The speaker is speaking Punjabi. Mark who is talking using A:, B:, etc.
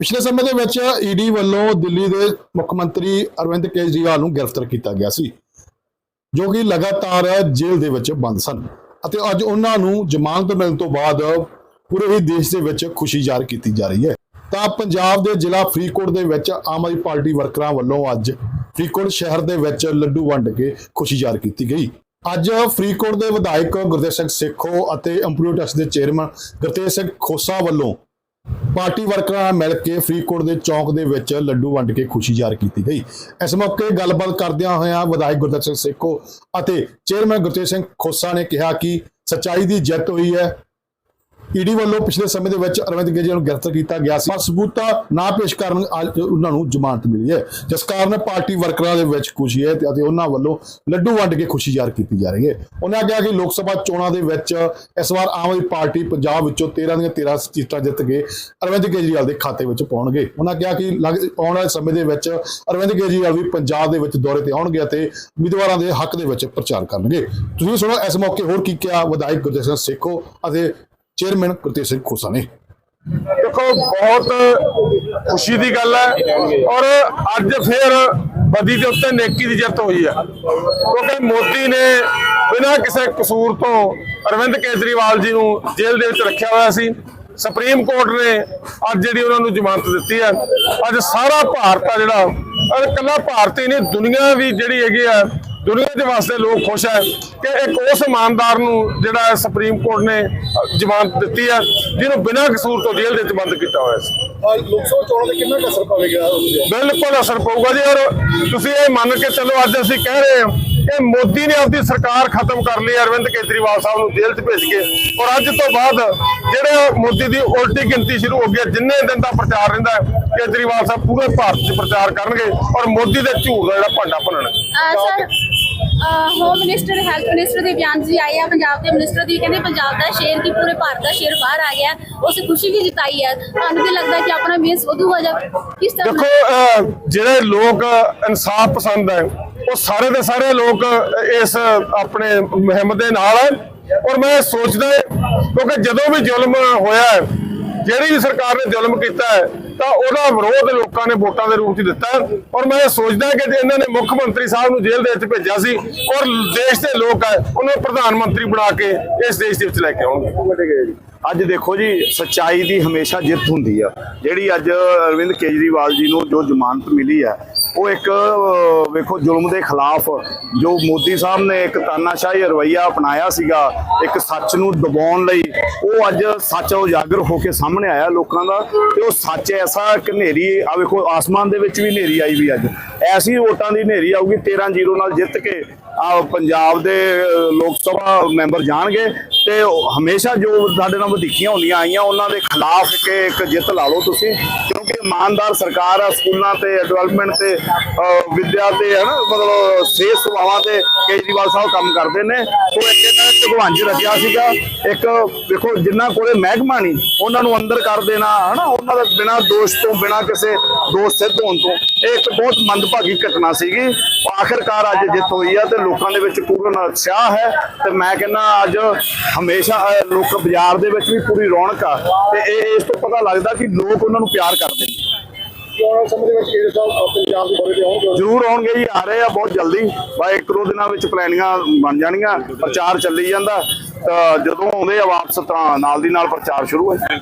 A: ਪਿਛਲੇ ਸਮੇਂ ਦੇ ਵਿੱਚ ਈਡੀ ਵੱਲੋਂ ਦਿੱਲੀ ਦੇ ਮੁੱਖ ਮੰਤਰੀ ਅਰਵਿੰਦ ਕੇਜਰੀਵਾਲ ਨੂੰ ਗ੍ਰਿਫਤਾਰ ਕੀਤਾ ਗਿਆ ਸੀ, ਜੋ ਕਿ ਲਗਾਤਾਰ ਜੇਲ੍ਹ ਦੇ ਵਿੱਚ ਬੰਦ ਸਨ ਅਤੇ ਅੱਜ ਉਹਨਾਂ ਨੂੰ ਜ਼ਮਾਨਤ ਮਿਲਣ ਤੋਂ ਬਾਅਦ ਪੂਰੇ ਹੀ ਦੇਸ਼ ਦੇ ਵਿੱਚ ਖੁਸ਼ੀ ਜ਼ਾਹਰ ਕੀਤੀ ਜਾ ਰਹੀ ਹੈ। ਤਾਂ ਪੰਜਾਬ ਦੇ ਜ਼ਿਲ੍ਹਾ ਫਰੀਦਕੋਟ ਦੇ ਵਿੱਚ ਆਮ ਆਦਮੀ ਪਾਰਟੀ ਵਰਕਰਾਂ ਵੱਲੋਂ ਅੱਜ ਫਰੀਦਕੋਟ ਸ਼ਹਿਰ ਦੇ ਵਿੱਚ ਲੱਡੂ ਵੰਡ ਕੇ ਖੁਸ਼ੀ ਜ਼ਾਹਰ ਕੀਤੀ ਗਈ। ਅੱਜ ਫਰੀਦਕੋਟ ਦੇ ਵਿਧਾਇਕ ਗੁਰਦੇਵ ਸਿੰਘ ਸੇਖੋ ਅਤੇ ਇੰਪਰੂਵ ਟੈਕਸ ਦੇ ਚੇਅਰਮੈਨ ਗੁਰਤੇਜ ਸਿੰਘ ਖੋਸਾ ਵੱਲੋਂ ਪਾਰਟੀ ਵਰਕਰਾਂ ਨਾਲ ਮਿਲ ਕੇ ਫਰੀਦਕੋਟ ਦੇ ਚੌਂਕ ਦੇ ਵਿੱਚ ਲੱਡੂ ਵੰਡ ਕੇ ਖੁਸ਼ੀ ਜ਼ਾਹਰ ਕੀਤੀ ਗਈ। ਇਸ ਮੌਕੇ ਗੱਲਬਾਤ ਕਰਦਿਆਂ ਹੋਇਆਂ ਵਿਧਾਇਕ ਗੁਰਦੇਵ ਸਿੰਘ ਸੇਖੋ ਅਤੇ ਚੇਅਰਮੈਨ ਗੁਰਤੇਜ ਸਿੰਘ ਖੋਸਾ ਨੇ ਕਿਹਾ ਕਿ ਸੱਚਾਈ ਦੀ ਜਿੱਤ ਹੋਈ ਹੈ। ਈਡੀ ਵੱਲੋਂ ਪਿਛਲੇ ਸਮੇਂ ਦੇ ਵਿੱਚ ਅਰਵਿੰਦ ਕੇਜਰੀਵਾਲ ਨੂੰ ਗ੍ਰਿਫਤਾਰ ਕੀਤਾ ਗਿਆ ਸੀ। ਪਰ ਸਬੂਤਾਂ ਨਾ ਪੇਸ਼ ਕਰਨ ਉਹਨਾਂ ਨੂੰ ਜ਼ਮਾਨਤ ਮਿਲੀ ਹੈ। ਜਿਸ ਕਾਰਨ ਪਾਰਟੀ ਵਰਕਰਾਂ ਦੇ ਵਿੱਚ ਖੁਸ਼ੀ ਹੈ ਅਤੇ ਉਹਨਾਂ ਵੱਲੋਂ ਲੱਡੂ ਵੰਡ ਕੇ ਖੁਸ਼ੀ ਜ਼ਾਹਰ ਕੀਤੀ ਜਾ ਰਹੀ ਹੈ। ਉਹਨਾਂ ਕਿਹਾ ਕਿ ਲੋਕ ਸਭਾ ਚੋਣਾਂ ਦੇ ਵਿੱਚ ਇਸ ਵਾਰ ਆਮ ਆਦਮੀ ਪਾਰਟੀ ਪੰਜਾਬ ਵਿੱਚੋਂ 13 ਦੀਆਂ 13 ਸੀਟਾਂ ਜਿੱਤ ਕੇ ਅਰਵਿੰਦ ਕੇਜਰੀਵਾਲ ਦੇ ਖਾਤੇ ਵਿੱਚ ਪਾਉਣਗੇ। ਉਹਨਾਂ ਕਿਹਾ ਕਿ ਲੱਗ- ਆਉਣ ਵਾਲੇ ਸਮੇਂ ਦੇ ਵਿੱਚ ਅਰਵਿੰਦ ਕੇਜਰੀਵਾਲ ਵੀ ਪੰਜਾਬ ਦੇ ਵਿੱਚ ਦੌਰੇ ਤੇ ਆਉਣਗੇ ਅਤੇ ਉਮੀਦਵਾਰਾਂ ਦੇ ਹੱਕ ਦੇ ਵਿੱਚ ਪ੍ਰਚਾਰ ਕਰਨਗੇ। ਤੁਸੀਂ ਸੁਣੋ ਇਸ ਮੌਕੇ ਹੋਰ ਕੀ ਕਿਹਾ ਵਿਧਾਇਕ ਗੁਰਦੇਵ ਸੇਖੋ ਅਤੇ ਚੇਅਰਮੈਨ ਗੁਰਤੇਜ ਸਿੰਘ ਖੋਸਾ ਨੇ।
B: ਦੇਖੋ, ਬਹੁਤ ਖੁਸ਼ੀ ਦੀ ਗੱਲ ਹੈ ਔਰ ਅੱਜ ਫਿਰ ਬਦੀ ਦੇ ਉੱਤੇ ਨੇਕੀ ਦੀ ਜਿੱਤ ਹੋਈ ਹੈ ਕਿਉਂਕਿ ਮੋਦੀ ਨੇ ਬਿਨਾਂ ਕਿਸੇ ਕਸੂਰ ਤੋਂ ਅਰਵਿੰਦ ਕੇਜਰੀਵਾਲ ਜੀ ਨੂੰ ਜੇਲ੍ਹ ਦੇ ਵਿੱਚ ਰੱਖਿਆ ਹੋਇਆ ਸੀ। ਸੁਪਰੀਮ ਕੋਰਟ ਨੇ ਅੱਜ ਜਿਹੜੀ ਉਹਨਾਂ ਨੂੰ ਜ਼ਮਾਨਤ ਦਿੱਤੀ ਹੈ। ਅੱਜ ਸਾਰਾ ਭਾਰਤ ਆ ਜਿਹੜਾ ਔਰ ਇਕੱਲਾ ਭਾਰਤ ਹੀ ਨਹੀਂ, ਦੁਨੀਆ ਵੀ ਜਿਹੜੀ ਹੈਗੀ ਆ ਦੁਨੀਆ ਦੇ ਵਾਸਤੇ ਲੋਕ ਖੁਸ਼ ਹੈ ਕਿ ਇੱਕ ਉਸ ਇਮਾਨਦਾਰ ਨੂੰ ਜਿਹੜਾ ਸੁਪਰੀਮ ਕੋਰਟ ਨੇ ਜ਼ਮਾਨਤ ਦਿੱਤੀ ਹੈ ਜਿਹਨੂੰ ਬਿਨਾਂ ਕਸੂਰ ਤੋਂ ਜੇਲ੍ਹ ਦੇ ਵਿੱਚ ਬੰਦ ਕੀਤਾ ਹੋਇਆ ਸੀ।
A: ਲੋਕ ਸਭਾ ਚੋਣਾਂ ਤੇ ਕਿੰਨਾ ਅਸਰ ਪਵੇਗਾ
B: ਬਿਲਕੁਲ ਅਸਰ ਪਊਗਾ ਜੀ ਔਰ ਤੁਸੀਂ ਇਹ ਮੰਨ ਕੇ ਚੱਲੋ ਅੱਜ ਅਸੀਂ ਕਹਿ ਰਹੇ ਹਾਂ ਕਿ ਮੋਦੀ ਨੇ ਆਪਣੀ ਸਰਕਾਰ ਖਤਮ ਕਰ ਲਈ ਅਰਵਿੰਦ ਕੇਜਰੀਵਾਲ ਸਾਹਿਬ ਨੂੰ ਜੇਲ੍ਹ 'ਚ ਭੇਜ ਕੇ ਔਰ ਅੱਜ ਤੋਂ ਬਾਅਦ ਜਿਹੜੇ ਮੋਦੀ ਦੀ ਉਲਟੀ ਗਿਣਤੀ ਸ਼ੁਰੂ ਹੋ ਗਈ ਹੈ ਜਿੰਨੇ ਦਿਨ ਦਾ ਪ੍ਰਚਾਰ ਰਹਿੰਦਾ ਹੈ ਕੇਜਰੀਵਾਲ ਸਾਹਿਬ ਪੂਰੇ ਭਾਰਤ 'ਚ ਪ੍ਰਚਾਰ ਕਰਨਗੇ ਔਰ ਮੋਦੀ ਦੇ ਝੂਠ ਦਾ ਜਿਹੜਾ ਭਾਂਡਾ ਭੰਨਣਗੇ
C: sir home minister health minister ਦੇ ਬਿਆਨ ਜੀ ਆਏ ਆ। ਪੰਜਾਬ ਦੇ ਮਿਨਿਸਟਰ ਦੀ ਕਹਿੰਦੇ ਪੰਜਾਬ ਦਾ ਸ਼ੇਰ ਕੀ ਪੂਰੇ ਭਾਰਤ ਦਾ ਸ਼ੇਰ ਬਾਹਰ ਆ ਗਿਆ। ਉਸ ਖੁਸ਼ੀ ਵੀ ਜਤਾਈ ਹੈ। ਤੁਹਾਨੂੰ ਕੀ ਲੱਗਦਾ ਕਿ ਆਪਣਾ ਮੇਸ ਵਧੂਗਾ ਜਾਂ ਕਿਸ ਤਰ੍ਹਾਂ
B: ਦੇਖੋ ਜਿਹੜੇ ਲੋਕ ਇਨਸਾਫ ਪਸੰਦ ਹੈ, ਉਹ ਸਾਰੇ ਦੇ ਸਾਰੇ ਲੋਕ ਇਸ ਆਪਣੇ ਮੁਹਿੰਮ ਦੇ ਨਾਲ ਹੈ। ਔਰ ਮੈਂ ਸੋਚਦਾ ਕਿਉਂਕਿ ਜਦੋਂ ਵੀ ਜ਼ੁਲਮ ਹੋਇਆ ਜਿਹੜੀ ਵੀ ਸਰਕਾਰ ਨੇ ਜ਼ੁਲਮ ਕੀਤਾ ਹੈ ਤਾਂ ਉਹਦਾ ਵਿਰੋਧ ਲੋਕਾਂ ਨੇ ਵੋਟਾਂ ਦੇ ਰੂਪ 'ਚ ਦਿੱਤਾ ਔਰ ਮੈਂ ਇਹ ਸੋਚਦਾ ਕਿ ਜੇ ਇਹਨਾਂ ਨੇ ਮੁੱਖ ਮੰਤਰੀ ਸਾਹਿਬ ਨੂੰ ਜੇਲ੍ਹ ਦੇ ਵਿੱਚ ਭੇਜਿਆ ਸੀ ਔਰ ਦੇਸ਼ ਦੇ ਲੋਕ ਹੈ ਉਹਨਾਂ ਪ੍ਰਧਾਨ ਮੰਤਰੀ ਬਣਾ ਕੇ ਇਸ ਦੇਸ਼ ਦੇ ਵਿੱਚ ਲੈ ਕੇ ਆਉਣਗੇ।
D: ਅੱਜ ਦੇਖੋ ਜੀ, ਸੱਚਾਈ ਦੀ ਹਮੇਸ਼ਾ ਜਿੱਤ ਹੁੰਦੀ ਆ। ਜਿਹੜੀ ਅੱਜ ਅਰਵਿੰਦ ਕੇਜਰੀਵਾਲ ਜੀ ਨੂੰ ਜੋ ਜ਼ਮਾਨਤ ਮਿਲੀ ਹੈ ਉਹ ਇੱਕ ਵੇਖੋ ਜ਼ੁਲਮ ਦੇ ਖਿਲਾਫ ਜੋ ਮੋਦੀ ਸਾਹਿਬ ਨੇ ਇੱਕ ਤਾਨਾਸ਼ਾਹੀ ਰਵਈਆ ਅਪਣਾਇਆ ਸੀਗਾ, ਇੱਕ ਸੱਚ ਨੂੰ ਦਬਾਉਣ ਲਈ, ਉਹ ਅੱਜ ਸੱਚ ਉਜਾਗਰ ਹੋ ਕੇ ਸਾਹਮਣੇ ਆਇਆ ਲੋਕਾਂ ਦਾ ਤੇ ਉਹ ਸੱਚ ਐਸਾ ਇੱਕ ਹਨੇਰੀ, ਆ ਵੇਖੋ ਆਸਮਾਨ ਦੇ ਵਿੱਚ ਵੀ ਹਨੇਰੀ ਆਈ ਵੀ ਅੱਜ। ਐਸੀ ਵੋਟਾਂ ਦੀ ਹਨੇਰੀ ਆਊਗੀ 13-0 ਨਾਲ ਜਿੱਤ ਕੇ, ਆ ਪੰਜਾਬ ਦੇ ਲੋਕ ਸਭਾ ਮੈਂਬਰ ਜਾਣਗੇ ਤੇ ਹਮੇਸ਼ਾ ਜੋ ਸਾਡੇ ਨਾਲ ਵਧੀਕੀਆਂ ਹੁੰਦੀਆਂ ਆਈਆਂ, ਉਹਨਾਂ ਦੇ ਖਿਲਾਫ ਕਿ ਇੱਕ ਜਿੱਤ ਲਾ ਲਓ ਤੁਸੀਂ। ਕਿਉਂਕਿ ਇਮਾਨਦਾਰ ਸਰਕਾਰ ਆ ਸਕੂਲਾਂ ਤੇ ਡਿਵੈਲਪਮੈਂਟ ਤੇ ਅਹ, ਵਿੱਦਿਆ ਤੇ ਹੈ ਨਾ ਮਤਲਬ ਸਿਹਤ ਸੇਵਾਵਾਂ ਤੇ ਕੇਜਰੀਵਾਲ ਸਾਹਿਬ ਕੰਮ ਕਰਦੇ ਨੇ। ਉਹ ਇੱਕ ਭਗਵਾਨ ਜੀ ਰਚਿਆ ਸੀਗਾ। ਇੱਕ ਵੇਖੋ ਜਿਨ੍ਹਾਂ ਕੋਲੇ ਮਹਿਕਮਾ ਨਹੀਂ, ਉਹਨਾਂ ਨੂੰ ਅੰਦਰ ਕਰ ਦੇਣਾ, ਹਨਾ? ਉਹਨਾਂ ਦਾ ਬਿਨਾਂ ਦੋਸ਼ ਤੋਂ, ਬਿਨਾਂ ਕਿਸੇ ਦੋਸ਼ ਸਿੱਧ ਹੋਣ ਤੋਂ, ਇਹ ਇੱਕ ਬਹੁਤ ਮੰਦਭਾਗੀ ਘਟਨਾ ਸੀਗੀ। ਆਖਿਰਕਾਰ ਅੱਜ ਜਿੱਤ ਹੋਈ ਆ ਤੇ ਲੋਕਾਂ ਦੇ ਵਿੱਚ ਪੂਰਨ ਉਤਸ਼ਾਹ ਹੈ ਤੇ ਮੈਂ ਕਹਿੰਦਾ ਅੱਜ ਹਮੇਸ਼ਾ ਲੋਕ ਬਾਜ਼ਾਰ ਦੇ ਵਿੱਚ ਵੀ ਪੂਰੀ ਰੌਣਕ ਆ ਤੇ ਇਹ ਇਸ ਤੋਂ ਪਤਾ ਲੱਗਦਾ ਕਿ ਲੋਕ ਉਹਨਾਂ ਨੂੰ ਪਿਆਰ ਕਰਦੇ ਨੇ।
A: ਚੋਣਾਂ ਸਮੇਂ ਦੇ ਵਿੱਚ ਕੇਜਰੀਵਾਲ ਸਾਹਿਬ ਪੰਜਾਬ ਦੇ ਦੌਰੇ ਤੇ ਆਉਣਗੇ
D: ਜ਼ਰੂਰ ਆਉਣਗੇ ਜੀ, ਆ ਰਹੇ ਆ ਬਹੁਤ ਜਲਦੀ। ਬਾ ਇੱਕ ਦੋ ਦਿਨਾਂ ਵਿੱਚ ਪਲੈਨਿੰਗਾਂ ਬਣ ਜਾਣਗੀਆਂ, ਪ੍ਰਚਾਰ ਚੱਲੀ ਜਾਂਦਾ। ਤਾਂ ਜਦੋਂ ਆਉਂਦੇ ਆ ਵਾਪਸ, ਤਾਂ ਨਾਲ ਦੀ ਨਾਲ ਪ੍ਰਚਾਰ ਸ਼ੁਰੂ ਹੈ।